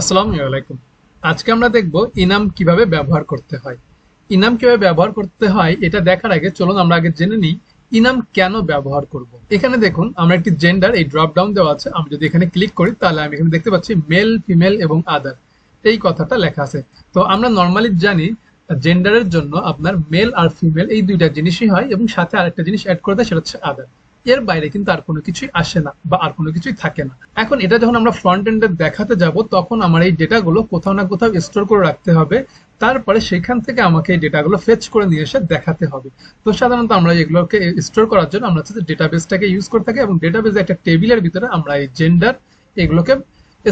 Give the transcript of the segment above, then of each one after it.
আসসালামু আলাইকুম। আজকে আমরা দেখব ইনাম কীভাবে ব্যবহার করতে হয়। ইনাম কীভাবে ব্যবহার করতে হয় এটা দেখার আগে চলুন আমরা আগে জেনে নিই ইনাম কেন ব্যবহার করব। এখানে দেখুন, আমরা একটি জেন্ডার এই ড্রপ ডাউন দেওয়া আছে। আমি যদি এখানে ক্লিক করি, তাহলে আমি এখানে দেখতে পাচ্ছি মেল ফিমেল এবং আদার এই কথাটা লেখা আছে। তো আমরা নর্মালি জানি জেন্ডারের জন্য আপনার মেল আর ফিমেল এই দুইটা জিনিসই হয় এবং সাথে আরেকটা জিনিস অ্যাড করে দেয়, সেটা হচ্ছে আদার এর বাইরে কিন্তু আর কোনো কিছুই আসে না বা আর কোনো কিছুই থাকে না। এখন এটা যখন আমরা ফ্রন্ট এন্ডে দেখাতে যাব, তখন আমার এই ডেটাগুলো কোথাও না কোথাও স্টোর করে রাখতে হবে। তারপরে সেখান থেকে আমাকে এই ডেটাগুলো ফেচ করে নিয়ে এসে দেখাতে হবে। তো সাধারণত আমরা এগুলোকে স্টোর করার জন্য আমরা ডেটাবেসটাকে ইউজ করে থাকি এবং ডেটাবেস একটা টেবিলের ভিতরে আমরা এই জেন্ডার এগুলোকে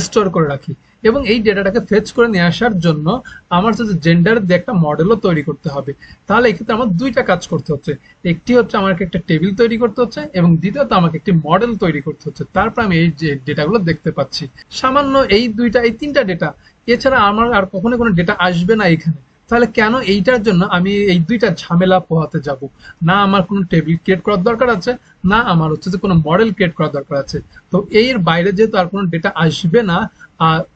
স্টোর করে রাখি। এবং এই ডেটাটাকে ফেচ করে নিয়ে আসার জন্য আমার যদি জেন্ডার দিয়ে একটা মডেলও তৈরি করতে হবে। তাহলে এক্ষেত্রে আমার দুইটা কাজ করতে হচ্ছে। একটি হচ্ছে আমাকে একটা টেবিল তৈরি করতে হচ্ছে এবং দ্বিতীয়ত আমাকে একটি মডেল তৈরি করতে হচ্ছে। তারপর আমি এই যে ডেটাগুলো দেখতে পাচ্ছি। সামান্য এই দুইটা, এই তিনটা ডেটা এছাড়া আমার আর কখনো কোনো ডেটা আসবে না এখানে। তাহলে কেন এইটার জন্য আমি এই দুইটা ঝামেলা পোহাতে যাব? না আমার কোনো টেবিল ক্রিয়েট করার দরকার আছে, না আমার হচ্ছে যে কোনো মডেল ক্রিয়েট করার দরকার আছে। তো এর বাইরে যেহেতু আর কোনো ডেটা আসবে না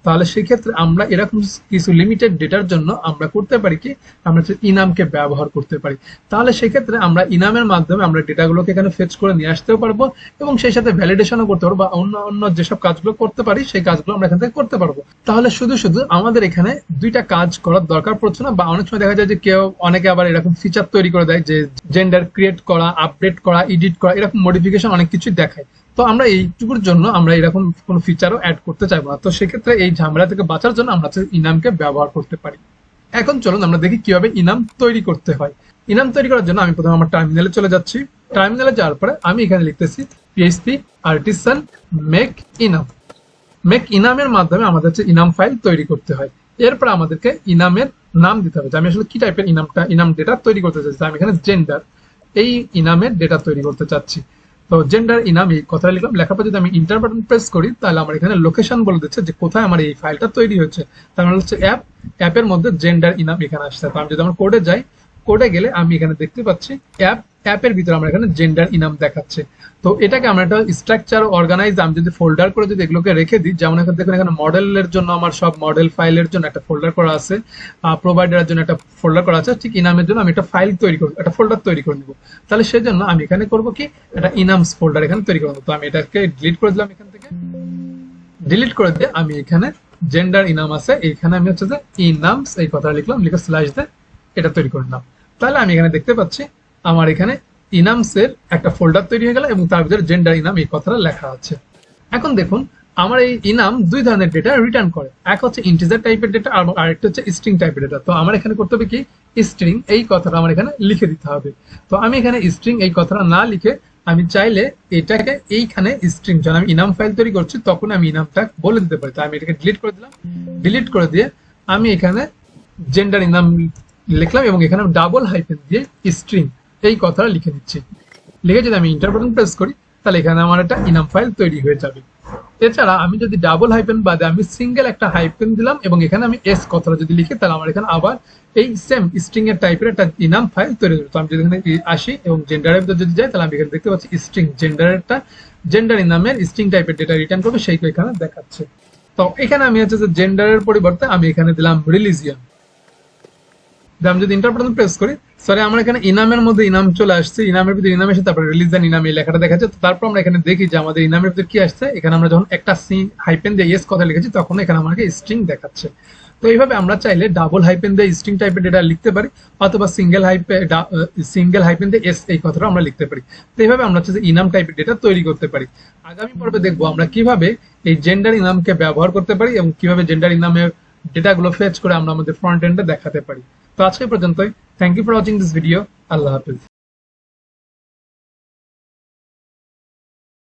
তাহলে সেক্ষেত্রে আমরা এরকম কিছু লিমিটেড ডেটার জন্য আমরা করতে পারি কি? আমরা ইনামকে ব্যবহার করতে পারি। তাহলে সেক্ষেত্রে আমরা ইনামের মাধ্যমে আমরা ডেটাগুলোকে এখানে ফেচ করে নিয়ে আসতেও পারব এবং সেই সাথে ভ্যালিডেশনও করতে পারব বা অন্য অন্য যেসব কাজগুলো করতে পারি, সেই কাজগুলো আমরা এখান থেকে করতে পারব। তাহলে শুধু শুধু আমাদের এখানে দুইটা কাজ করার দরকার পড়ছে না বা অনেক সময় দেখা যায় যে কেউ, অনেকে আবার এরকম ফিচার তৈরি করে দেয় যে জেন্ডার ক্রিয়েট করা আপডেট করা এডিট করা, এরকম মডিফিকেশন অনেক কিছু দেখায়। তো আমরা এইটুকুর জন্য আমরা এরকম কোনো ফিচারও অ্যাড করতে চাইব না। তো সেক্ষেত্রে এই ঝামেলা থেকে বাঁচার জন্য আমরা ইনামকে ব্যবহার করতে পারি। এখন চলুন আমরা দেখি কীভাবে ইনাম তৈরি করতে হয়। ইনাম তৈরি করার জন্য আমি প্রথমে আমার টার্মিনালে চলে যাচ্ছি। টার্মিনালে যাওয়ার পরে আমি এখানে লিখতেছি PHP artisan make enum make ইনামের মাধ্যমে আমাদের হচ্ছে ইনাম ফাইল তৈরি করতে হয়। এরপর আমাদেরকে ইনামের নাম দিতে হবে যে আমি আসলে কি টাইপের ইনামটা, ইনাম ডেটা তৈরি করতে চাচ্ছি আমি এখানে জেন্ডার এই ইনামের ডেটা তৈরি করতে চাচ্ছি। তো জেন্ডার ইন আমি কথা লিখলাম। লেখার পর যদি আমি ইন্টার বাটন প্রেস করি, তাহলে আমার এখানে লোকেশন বলে দিচ্ছে যে কোথায় আমার এই ফাইলটা তৈরি হচ্ছে। তার মানে হচ্ছে অ্যাপ অ্যাপের মধ্যে জেন্ডার ইনাম এখানে আসছে। তো আমি যদি আমার কোডে যাই কোডে গেলে আমি এখানে দেখতে পাচ্ছি অ্যাপ অ্যাপের ভিতরে আমরা এখানে জেন্ডার ইনাম দেখাচ্ছে। তো এটাকে আমরা একটা স্ট্রাকচার অর্গানাইজ আমি যদি ফোল্ডার করে যদি এগুলোকে রেখে দিই, যেমন এখানে দেখুন, এখানে মডেলের জন্য আমার সব মডেল ফাইলের জন্য একটা ফোল্ডার করা আছে প্রোভাইডারের জন্য একটা ফোল্ডার করা আছে, ঠিক ইনামের জন্য আমি একটা ফাইল তৈরি করব একটা ফোল্ডার তৈরি করে নিবো। তাহলে সেজন্য আমি এখানে করব কি? একটা ইনামস ফোল্ডার এখানে তৈরি করব তো আমি এটাকে ডিলিট করে দিলাম এখান থেকে। ডিলিট করে দিয়ে আমি এখানে জেন্ডার ইনাম আছে, এখানে আমি হচ্ছে যে ইনামস এই কথা লিখলাম, লিখে স্ল্যাশ দিয়ে এটা তৈরি করে নিলাম। তাহলে আমি এখানে দেখতে পাচ্ছি আমার এখানে ইনামসের একটা ফোল্ডার তৈরি হয়ে গেল এবং তার ভিতরে জেন্ডার ইনাম এই কথাটা লেখা আছে। এখন দেখুন, আমার এই ইনাম দুই ধরনের ডেটা রিটার্ন করে। এক হচ্ছে ইন্টিজার টাইপের ডেটা আর আরেকটা হচ্ছে স্ট্রিং টাইপের ডেটা তো আমার এখানে করতে হবে কি? স্ট্রিং এই কথাটা আমার এখানে লিখে দিতে হবে। তো আমি এখানে স্ট্রিং এই কথাটা না লিখে আমি চাইলে এটাকে এইখানে স্ট্রিং যখন আমি ইনাম ফাইল তৈরি করছি, তখন আমি ইনামটা বলে দিতে পারি। তো আমি এটাকে ডিলিট করে দিলাম। ডিলিট করে দিয়ে আমি এখানে জেন্ডার ইনাম লিখলাম এবং এখানে ডাবল হাইফেন দিয়ে স্ট্রিং এই কথাটা লিখে দিচ্ছি। লিখে যদি আমি ইন্টার বাটন প্রেস করি, তাহলে এখানে আমার একটা ইনাম ফাইল তৈরি হয়ে যাবে। এছাড়া আমি যদি ডাবল হাইপেন বাদে আমি সিঙ্গেল একটা হাইপেন দিলাম এবং এখানে আমি এস কথাটা যদি লিখি, তাহলে আমার এখানে আবার এই সেম স্ট্রিং এর টাইপের একটা ইনাম ফাইল তৈরি হবে তো আমি যদি এখানে আসি এবং জেন্ডারের ভিতরে যদি যাই, তাহলে আমি এখানে দেখতে পাচ্ছি স্ট্রিং জেন্ডারেরটা জেন্ডার ইনামের স্ট্রিং টাইপের ডেটা রিটার্ন করবে সেই এখানে দেখাচ্ছে। তো এখানে আমি হচ্ছে যে জেন্ডারের পরিবর্তে আমি এখানে দিলাম রিলিজিয়ান আমি যদি ইন্টার প্রেস করি সরি আমার এখানে ইনামের মধ্যে ইনাম চলে আসছে, ইনামের ভিতরে ইনাম এসে তারপরে রিলিজন ইনাম, এই লেখাটা দেখাচ্ছে। তো তারপর আমরা এখানে দেখি যে আমাদের ইনামের ভিতরে কি আসছে। এখানে আমরা যখন একটা সি হাইপেন দিয়ে ইয়েস কথা লিখেছি, তখন এখানে আমাকে স্ট্রিং দেখাচ্ছে। তো এইভাবে আমরা চাইলে ডাবল হাইপেন দিয়ে স্ট্রিং টাইপের ডেটা লিখতে পারি, অথবা সিঙ্গেল হাইপে সিঙ্গেল হাইপেন দিয়ে এস এই কথাটা আমরা লিখতে পারি। তো এইভাবে আমরা হচ্ছে ইনাম টাইপের ডেটা তৈরি করতে পারি। আগামী পর্বে দেখব আমরা কীভাবে এই জেন্ডার ইনামকে ব্যবহার করতে পারি এবং কীভাবে জেন্ডার ইনামের ডেটাগুলো ফেচ করে আমরা আমাদের ফ্রন্ট এন্ডে দেখাতে পারি। তো আজকে পর্যন্তই। Thank you for watching this video Allah Hafiz.